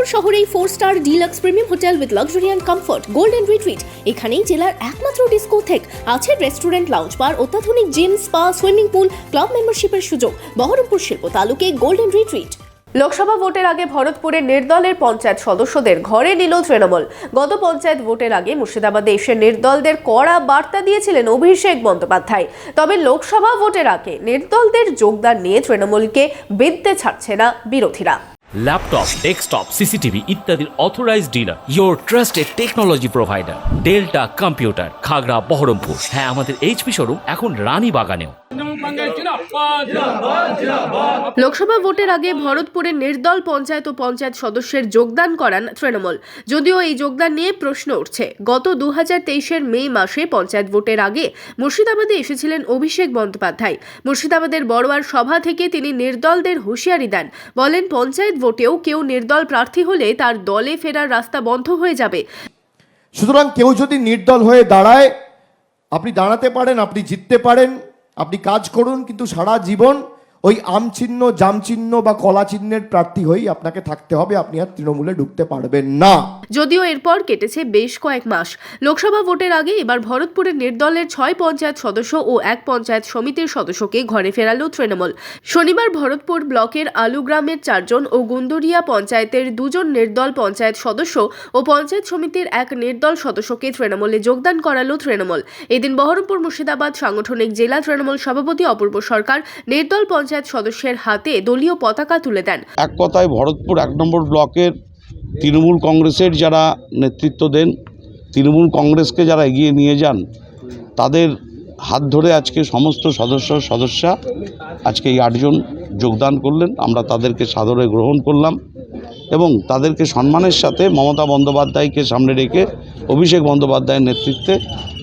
ব্যারাকপুর শহরেই four star deluxe premium hotel with luxury and comfort golden retreat এখানেই জেলার একমাত্র ডিস্কোথেক আছে রেস্টুরেন্ট লাউঞ্জ বার অত্যাধুনিক gym spa swimming pool club মেম্বারশিপের সুযোগ। বহরমপুর শিল্প তালুকে গোল্ডেন রিট্রিট লোকসভা ভোটের আগে ভরতপুরে নির্দলের পঞ্চায়েত সদস্যদের ঘরে নিল তৃণমূল। গত পঞ্চায়েত ভোটের আগে মুর্শিদাবাদে এসে নির্দলদের কড়া বার্তা দিয়েছিলেন অভিষেক বন্দ্যোপাধ্যায়। তবে লোকসভা ভোটের আগে নির্দলদের যোগদান নিয়ে তৃণমূলকে বিদ্যে ছাড়ছে না বিরোধীরা। ল্যাপটপ ডেস্কটপ সিসিটিভি ইত্যাদির authorise dealer your trusted technology provider Delta computer Khagra Baharampur হ্যাঁ আমাদের এইচপি শোরুম এখন রানী বাগানেও। লোকসভা ভোটের আগে ভরতপুরে নির্দল পঞ্চায়েত ও পঞ্চায়েত সদস্যের যোগদান করান তৃণমূল। যদিও এই যোগদান নিয়ে প্রশ্ন উঠছে গত দু হাজার তেইশের মে মাসে পঞ্চায়েত ভোটের আগে মুর্শিদাবাদে এসেছিলেন অভিষেক বন্দ্যোপাধ্যায়। মুর্শিদাবাদের বড়োয়ার সভা থেকে তিনি নির্দলদের হুঁশিয়ারি দেন। বলেন পঞ্চায়েত ভোটেও কেউ নির্দল প্রার্থী হলে তার দলে ফেরার রাস্তা বন্ধ হয়ে যাবে। সুতরাং কেউ যদি নির্দল হয়ে দাঁড়ায় আপনি দাঁড়াতে পারেন আপনি জিততে পারেন। আপনি কাজ করুন কিন্তু সারা জীবন ওই আম চিহ্ন, জাম চিহ্ন বা কলা চিহ্নের প্রার্থী হয়েই আপনাকে থাকতে হবে। আপনি আর তৃণমূলে ঢুকতে পারবেন না। যদিও এরপর কেটেছে বেশ কয়েক মাস। লোকসভা ভোটের আগে এবার ভরতপুরের নির্দলের ছয় পঞ্চায়েত সদস্য ও এক পঞ্চায়েত সমিতির সদস্যকে ঘরে ফেরালো তৃণমূল। শনিবার ভরতপুর ব্লকের আলুগ্রামের চারজন ও গুন্দরিয়া পঞ্চায়েতের দুজন নির্দল পঞ্চায়েত সদস্য ও পঞ্চায়েত সমিতির এক নির্দল সদস্যকে তৃণমূলে যোগদান করালো তৃণমূল। এদিন বহরমপুর মুর্শিদাবাদ সাংগঠনিক জেলা তৃণমূল সভাপতি অপূর্ব সরকার নির্দল পঞ্চায়েত সদস্যের হাতে দলীয় পতাকা তুলে দেন। এক কথায় ভরতপুর এক নম্বর ব্লকের তৃণমূল কংগ্রেসের যারা নেতৃত্ব দেন, তৃণমূল কংগ্রেসকে যারা এগিয়ে নিয়ে যান, তাদের হাত ধরে আজকে সমস্ত সদস্য সদস্যা আজকে এই আটজন যোগদান করলেন। আমরা তাদেরকে সাদরে গ্রহণ করলাম। এবং তাদেরকে সম্মানের সাথে মমতা বন্দ্যোপাধ্যায়কে সামনে রেখে অভিষেক বন্দ্যোপাধ্যায়ের নেতৃত্বে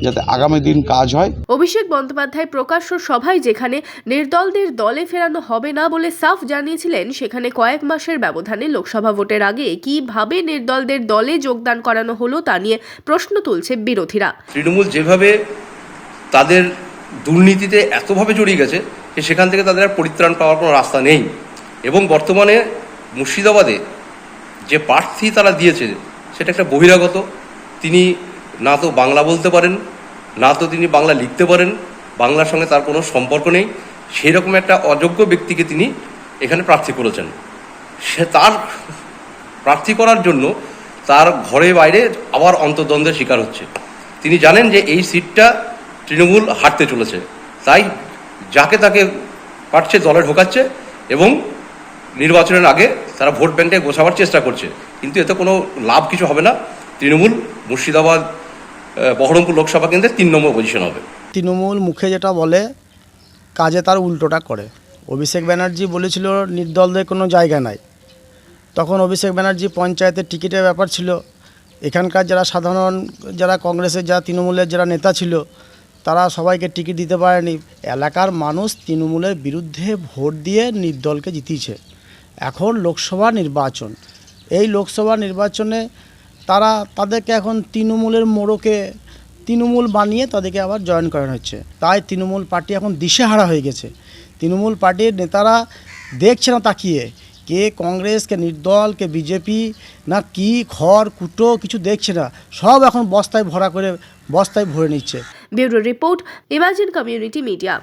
যাতে আগামী দিন কাজ হয়। অভিষেক বন্দ্যোপাধ্যায় প্রকাশ্য সভায় যেখানে নির্দলদের দলে ফেরানো হবে না বলে সাফ জানিয়েছিলেন সেখানে কয়েক মাসের ব্যবধানে লোকসভা ভোটের আগে কীভাবে নির্দলদের দলে যোগদান করানো হলো তা নিয়ে প্রশ্ন তুলছে বিরোধীরা। তৃণমূল যেভাবে তাদের দুর্নীতিতে এতভাবে জড়িয়ে গেছে যে সেখান থেকে তাদের আর পরিত্রাণ পাওয়ার কোনো রাস্তা নেই। এবং বর্তমানে মুর্শিদাবাদে যে প্রার্থী তারা দিয়েছে, সেটা একটা বহিরাগত। তিনি না তো বাংলা বলতে পারেন, না তো তিনি বাংলা লিখতে পারেন, বাংলার সঙ্গে তার কোনো সম্পর্ক নেই। সেই রকম একটা অযোগ্য ব্যক্তিকে তিনি এখানে প্রার্থী করেছেন। সে তার প্রার্থী করার জন্য তার ঘরে বাইরে আবার অন্তর্দ্বন্দ্বের শিকার হচ্ছে। তিনি জানেন যে এই সিটটা তৃণমূল হারতে চলেছে। তাই যাকে তাকে পাঠছে দলে ঢোকাচ্ছে এবং নির্বাচনের আগে তারা ভোট ব্যাংকে গোছাবার চেষ্টা করছে। কিন্তু এতে কোনো লাভ কিছু হবে না। তৃণমূল, মুর্শিদাবাদ বহরমপুর লোকসভা কেন্দ্রে তিন নম্বর পজিশন হবে। তৃণমূল মুখে যেটা বলে, কাজে তার উল্টোটা করে। অভিষেক ব্যানার্জি বলেছিল নির্দলদের কোনো জায়গা নাই। তখন অভিষেক ব্যানার্জি পঞ্চায়েতের টিকিটের ব্যাপার ছিল। এখানকার যারা সাধারণ, যারা কংগ্রেসের, যারা তৃণমূলের যারা নেতা ছিল, তারা সবাইকে টিকিট দিতে পারেনি। এলাকার মানুষ তৃণমূলের বিরুদ্ধে ভোট দিয়ে নির্দলকে জিতিয়েছে। এখন লোকসভা নির্বাচন। এই লোকসভা নির্বাচনে তারা, তাদেরকে এখন তৃণমূলের মোড়কে, তৃণমূল বানিয়ে তাদেরকে আবার জয়েন করানো হচ্ছে। তাই তৃণমূল পার্টি এখন দিশেহারা হয়ে গেছে। তৃণমূল পার্টির নেতারা দেখছে না তাকিয়ে কে কংগ্রেস, কে নির্দল, কে বিজেপি, না কি খড়, কুটো কিছু দেখছে না। সব এখন বস্তায় ভরা করে, বস্তায় ভরে নিচ্ছে। Bureau report imagine community media.